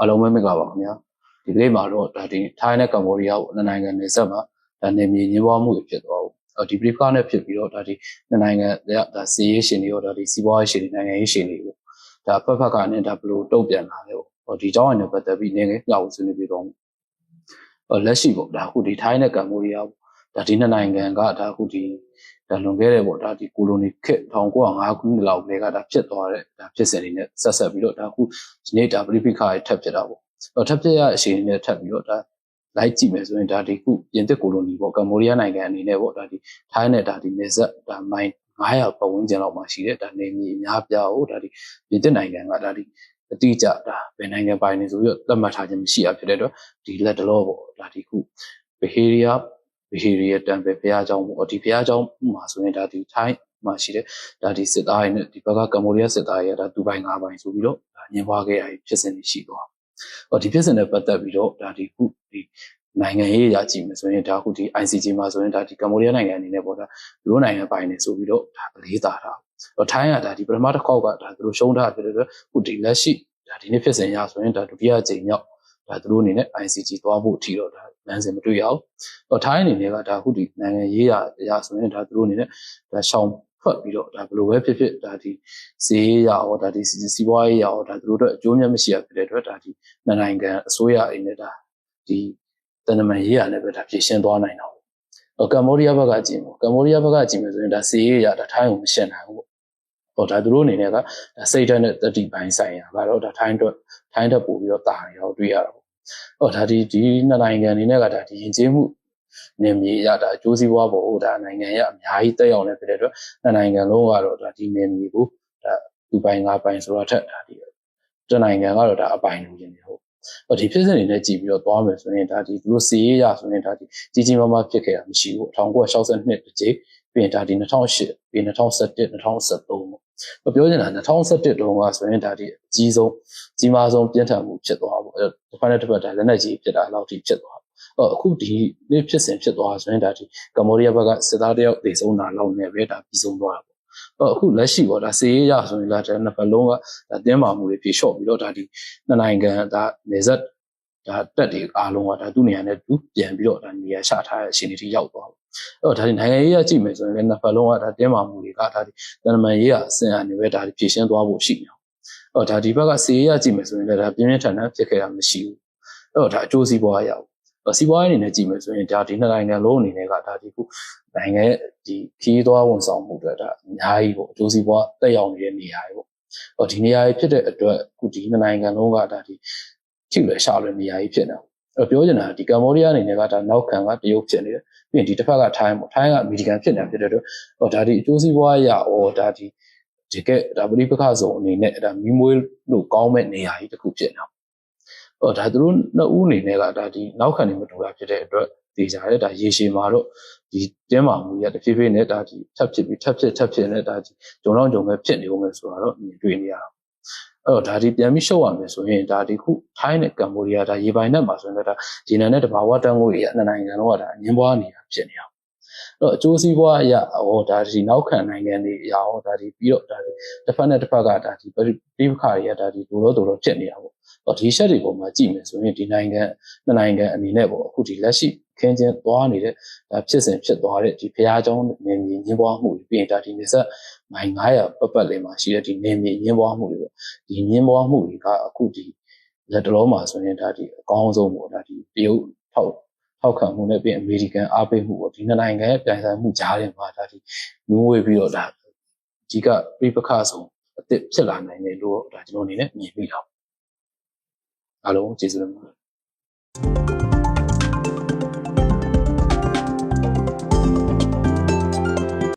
အလုံးမဲမကပါခင်ဗျာဒီလေးမှာတော့ဒါဒီထိုင်းနဲ့ကမ္ဘောဒီးယားပေါ့နှစ်နိုင်ငံနယ်စပ်မှာဒါနေမြေငင်းပွားမှုတွေဖြစ်သွားဘူးဒီ brief ကနဲ့ဖြစ်ပြီးတော့ဒါဒီနှစ်နိုင်ငံဒါစီးရေးရှင်တွေရောဒါဒီစီးပွားရေးရှင်တွေနိုင်ငံရေးရှင်တွေပေါ့ဒါဖက်ဖက်ကနဲ့ဒါဘလို့တုံ့ပြန်လာလဲပေါ့ဒီအကြောင်းအရာနဲ့ပတ်သက်ပြီးနေငယ်လောက်ဆွေးနွေးပြီးတော့လက်ရှိပေါ့ဒါအခုဒီထိုင်းနဲ့ကမ္ဘောဒီးယားပေါ့ဒါဒီနှစ်နိုင်ငံကဒါအခုဒီ ဒါလွန်ခဲ့တဲ့ပေါ့ဒါဒီကိုလိုနီခေတ်1905ခုနှစ်လောက်ကဒါဖြစ်သွားတဲ့ဒါဖြစ်စဉ်တွေနဲ့ဆက်ဆက်ပြီးတော့ဒါအခုဒီနေ့ဒါပရိပိခါရဲ့ထပ်ဖြစ်တာပေါ့ထပ်ဖြစ်ရအချိန်နဲ့ထပ်ပြီးတော့ဒါလိုက်ကြည့်မယ်ဆိုရင်ဒါဒီခုပြင်သစ်ကိုလိုနီပေါ့ကမ္ဘောဒီးယားနိုင်ငံအနေနဲ့ပေါ့ဒါဒီထိုင်းနဲ့ဒါဒီနေဆက်ဒါမိုင်း900ပတ်ဝန်းကျင်လောက်မှာရှိတဲ့ဒါနေမြေအများပြားကိုဒါဒီပြင်သစ်နိုင်ငံကဒါဒီအတိအကျဒါဘယ်နိုင်ငံပိုင်နေဆိုပြီးတော့သတ်မှတ်ထားခြင်းမရှိရဖြစ်တဲ့အတွက်ဒီလက်တလောပေါ့ဒါဒီခု behavior behavior temple ဘုရားကျောင်းပေါ့ဒီဘုရားကျောင်းမှာဆိုရင်ဒါဒီ Thai မှာရှိတဲ့ဒါဒီစစ်သားတွေနဲ့ဒီဘက်ကကမ္ဘောဒီးယားစစ်သားတွေကဒါဒူဘိုင်၅ဘိုင်ဆိုပြီးတော့ညင်ပွားခဲ့ရဖြစ်စဉ်တွေရှိသွား။ဟောဒီဖြစ်စဉ်နဲ့ပတ်သက်ပြီးတော့ဒါဒီခုဒီနိုင်ငံရေးရာကြည့်မယ်ဆိုရင်ဒါခုဒီ ICJ မှာဆိုရင်ဒါဒီကမ္ဘောဒီးယားနိုင်ငံအနေနဲ့ပေါ့ဒါလူနိုင်ငံပိုင်နေဆိုပြီးတော့ဒါအလေးသာတာ။ဟောထိုင်းကဒါဒီပထမတစ်ခေါက်ကဒါသူတို့ရှုံးထားဖြစ်တဲ့အတွက်ခုဒီလက်ရှိဒါဒီနေ့ဖြစ်စဉ်ရဆိုရင်ဒါဒုတိယကြိမ်မြောက်ဒါသူတို့အနေနဲ့ ICJ သွားဖို့အထိတော့ဒါ လမ်းစဉ်မတွေ့ရအောင်။တော့ထိုင်းအနေနဲ့ကဒါခုဒီနိုင်ငံရေးရာအရာဆိုရင်ဒါသူတို့အနေနဲ့ဒါရှောင်းထွက်ပြီးတော့ဒါဘလိုပဲဖြစ်ဖြစ်ဒါဒီဈေးရအောင်ဒါဒီစီးပွားရေးရအောင်ဒါသူတို့အတွက်အကျိုးမြတ်မရှိရဖြစ်တဲ့အတွက်ဒါဒီနိုင်ငံအစိုးရအိမ်နဲ့ဒါဒီတန်တမန်ရေးရလည်းပဲဒါဖြည့်ရှင်းသွားနိုင်တော့။ကမ္ဘောဒီးယားဘက်ကကြည့်မယ်။ကမ္ဘောဒီးယားဘက်ကကြည့်မယ်ဆိုရင်ဒါစီးရေးရဒါထိုင်းကိုမရှင်းနိုင်ဘူးပေါ့။ဟောဒါသူတို့အနေနဲ့ကဒါစိတ်ဓာတ်နဲ့တတိပိုင်းဆိုင်ရာကတော့ဒါထိုင်းအတွက်ထိုင်းတက်ပို့ပြီးတော့တာနေတော့တွေ့ရတော့ ဟောဒါဒီဒီနှစ်နိုင်ငံအနေနဲ့ကဒါဒီယဉ်ကျေးမှုနေမြေရဒါအကျိုးစီးပွားပေါ်ဟိုဒါနိုင်ငံရဲ့အများကြီးတက်ရောက်နေဖြစ်တဲ့အတွက်နှစ်နိုင်ငံလုံးကတော့ဒါဒီနေမြေကိုဒါသူပိုင်ငါပိုင်ဆိုတာထက်ဒါဒီတနိုင်ငံကတော့ဒါအပိုင်လူချင်းတွေဟုတ်ဟောဒီဖြစ်စဉ်တွေနဲ့ကြည့်ပြီးတော့သွားမယ်ဆိုရင်ဒါဒီသူတို့စီရေးရဆိုရင်ဒါဒီကြီးကြီးမားမားဖြစ်ခဲ့တာမရှိဘူး1962တကြိမ်ပြီးရင်ဒါဒီ2008ပြီး2017 2013ပေါ့ပြောချင်တာ2017တုန်းကဆိုရင်ဒါဒီအကြီးဆုံးကြီးမားဆုံးပြင်းထန်မှုဖြစ်သွားပေါ့ တစ်ဖက်နဲ့တစ်ဖက်ဒါလက်နက်ကြီးဖြစ်တာလောက်ထိဖြစ်သွားတော့အခုဒီနေ့ဖြစ်စဉ်ဖြစ်သွားဆိုရင်ဒါဒီကမ္ဘောဒီးယားဘက်ကစစ်သားတယောက်သေဆုံးတာလောက်နဲ့ပဲဒါပြီးဆုံးသွားတာပေါ့တော့အခုလက်ရှိပေါ့ဒါစေရေးရဆိုရင်ဒါနှစ်ဖက်လုံးကဒါတင်းမာမှုတွေပြေလျှော့ပြီးတော့ဒါဒီနှစ်နိုင်ငံဒါနေဆက်ဒါတက်တွေအားလုံးကဒါသူ့နေရာနဲ့သူပြန်ပြီးတော့ဒါနေရာချထားတဲ့အခြေအနေထိရောက်သွားအဲ့တော့ဒါဒီနိုင်ငံရေးရကြည့်မယ်ဆိုရင်လည်းနှစ်ဖက်လုံးကဒါတင်းမာမှုတွေကဒါဒီတန်တမန်ရေးရအစဉ်အနေပဲဒါဒီဖြည့်ရှင်းသွားဖို့ရှိနေ အောင်အဲ့တော့ဒါဒီဘက်ကစီရေးရကြည့်မယ်ဆိုရင်လည်းဒါပြင်းပြင်းထန်ထန်ဖြစ်ခဲ့တာမရှိဘူးအဲ့တော့ဒါအကျိုးစီးပွားရအောင်စီးပွားရေးအနေနဲ့ကြည့်မယ်ဆိုရင်ဒါဒီနှစ်နိုင်ငံလုံးအနေနဲ့ကဒါဒီခုနိုင်ငံရဲ့ဒီခီးသွားဝန်ဆောင်မှုတွေဒါအများကြီးပေါ့အကျိုးစီးပွားတက်ရောက်နေတဲ့နေရာတွေပေါ့ဟောဒီနေရာတွေဖြစ်တဲ့အတွက်ခုဒီနှစ်နိုင်ငံလုံးကဒါဒီထိလွယ်ရှာလွယ်နေရာကြီးဖြစ်နေအဲ့ပြောချင်တာဒီကမ္ဘောဒီးယားအနေနဲ့ကဒါနောက်ခံကတရုတ်ဖြစ်နေတယ်ပြီးရင်ဒီတစ်ဖက်ကထိုင်းပေါ့ထိုင်းကအမေရိကန်ဖြစ်နေတာဖြစ်တဲ့အတွက်ဟောဒါဒီအကျိုးစီးပွားရဟောဒါဒီ ဒီကဒါပရိပခဆုံအနေနဲ့ဒါမီမွေးလို့ကောင်းမဲ့နေရာကြီးတစ်ခုဖြစ်နေတာဟောဒါသူတို့နှစ်ဦးအနေနဲ့ကဒါဒီနောက်ခံနေမတူတာဖြစ်တဲ့အတွက်ဒီကြတဲ့ဒါရေရှည်မှာတော့ဒီတင်းမာမှုရတဖြည်းဖြည်းနဲ့ဒါဒီထပ်ဖြစ်ပြီးထပ်ဖြစ်ထပ်ဖြစ်နဲ့ဒါဒီဂျုံတော့ဂျုံပဲဖြစ်နေဦးမယ်ဆိုတာတော့မြင်တွေ့နေရတာအဲ့တော့ဒါဒီပြန်ပြီးရှုပ်ရမယ်ဆိုရင်ဒါဒီခုထိုင်းနဲ့ကမ္ဘောဒီးယားဒါရေပိုင်နဲ့မှာဆိုရင်ဒါရေနံနဲ့တဘာဝတန်းကိုရနှစ်နိုင်ငံလုံးကဒါအငင်းပွားနေတာဖြစ်နေအောင်အဲ့ တော့အကျိုးစီးပွားအရာဟောဒါဒီနောက်ခံနိုင်ငံတွေအရာဟောဒါဒီပြီးတော့ဒါဒီတစ်ဖက်နဲ့တစ်ဖက်ကဒါဒီပြိပခါတွေကဒါဒီဒိုတော့ဒိုတော့ဖြစ်နေတာပေါ့တော့ဒီရှက်တွေပေါ်မှာကြည့်မယ်ဆိုရင်ဒီနိုင်ငံနှစ်နိုင်ငံအနေနဲ့ပေါ့အခုဒီလက်ရှိခင်းချင်းသွားနေတဲ့ဒါဖြစ်စဉ်ဖြစ်သွားတဲ့ဒီဖျားကြောင်းနေမြင်ညင်းပွားမှုတွေပြီးရင်ဒါဒီနေဆက်မိုင်900ပတ်ပတ်လည်မှာရှိတဲ့ဒီနေမြင်ညင်းပွားမှုတွေပေါ့ဒီညင်းပွားမှုတွေကအခုဒီလက်တလုံးမှာဆိုရင်ဒါဒီအကောင်းဆုံးပေါ့ဒါဒီတရုတ်ထောက် ထောက်ခံမှုနဲ့ပြီးအမေရိကန်အားပေးမှုပေါ့ဒီနှစ်နိုင်ငံရဲ့ပြိုင်ဆိုင်မှုကြားထဲမှာဒါဒီနူးဝေးပြီးတော့ဒါဒီကပြိပခဆုံးအစ်စ်ဖြစ်လာနိုင်တယ်လို့ဒါကျွန်တော်အနေနဲ့မြင်မိတာအားလုံးကျေးဇူးတင်ပါတယ်